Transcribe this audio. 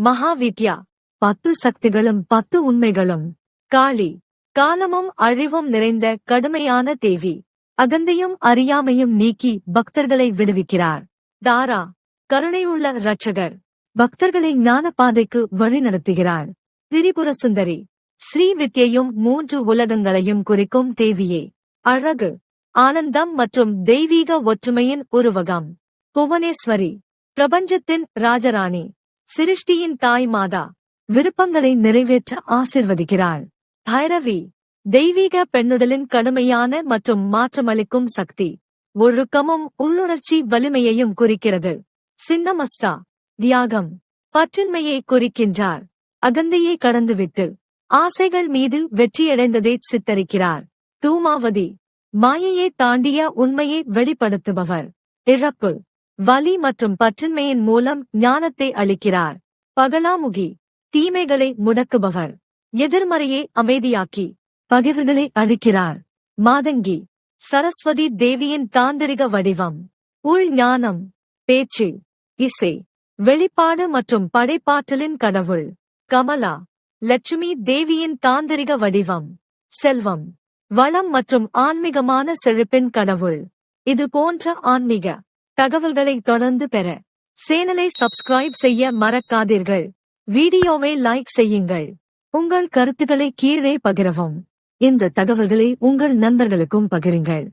மகாவித்யா. பத்து சக்திகளும் பத்து உண்மைகளும். காளி. காலமும் அழிவும் நிறைந்த கடுமையான தேவி. அகந்தையும் அறியாமையும் நீக்கி பக்தர்களை விடுவிக்கிறார். தாரா. கருணையுள்ள இரட்சகர். பக்தர்களை ஞான பாதைக்கு வழிநடத்துகிறார் திரிபுர சுந்தரி. ஸ்ரீ வித்யையும் மூன்று உலகங்களையும் குறிக்கும் தேவியே. அழகு. ஆனந்தம் மற்றும் தெய்வீக ஒற்றுமையின் உருவகம். புவனேஸ்வரி. பிரபஞ்சத்தின் ராஜராணி. சிருஷ்டியின் தாய் மாதா விருப்பங்களை நிறைவேற்ற ஆசிர்வதிக்கிறாள். பைரவி தெய்வீக பெண்ணுடலின் கடுமையான மற்றும் மாற்றமளிக்கும் சக்தி ஒழுக்கமும் உள்ளுணர்ச்சி வலிமையையும் குறிக்கிறது. சின்னமஸ்தா தியாகம் பற்றின்மையை குறிக்கின்றார். அகந்தையை கடந்துவிட்டு ஆசைகள் மீது வெற்றியடைந்ததை சித்தரிக்கிறார். தூமாவதி மாயையை தாண்டிய உண்மையை வெளிப்படுத்துபவர். இழப்பு வலி மற்றும் பற்றின்மையின் மூலம் ஞானத்தை அளிக்கிறார். பகலாமுகி தீமைகளை முடக்குபவர். எதிர்மறையை அமைதியாக்கி பகிர்வுகளை அழிக்கிறார். மாதங்கி சரஸ்வதி தேவியின் தாந்திரிக வடிவம். உள் ஞானம் பேச்சு இசை வெளிப்பாடு மற்றும் படைப்பாற்றலின் கடவுள். கமலா லட்சுமி தேவியின் தாந்திரிக வடிவம். செல்வம் வளம் மற்றும் ஆன்மீகமான செழிப்பின் கடவுள். இது போன்ற ஆன்மீக தகவல்களை தொடர்ந்து பெற சேனலை சப்ஸ்கிரைப் செய்ய மறக்காதீர்கள். வீடியோவை லைக் செய்யுங்கள். உங்கள் கருத்துக்களை கீழே பகிரவும். இந்த தகவல்களை உங்கள் நண்பர்களுக்கும் பகிருங்கள்.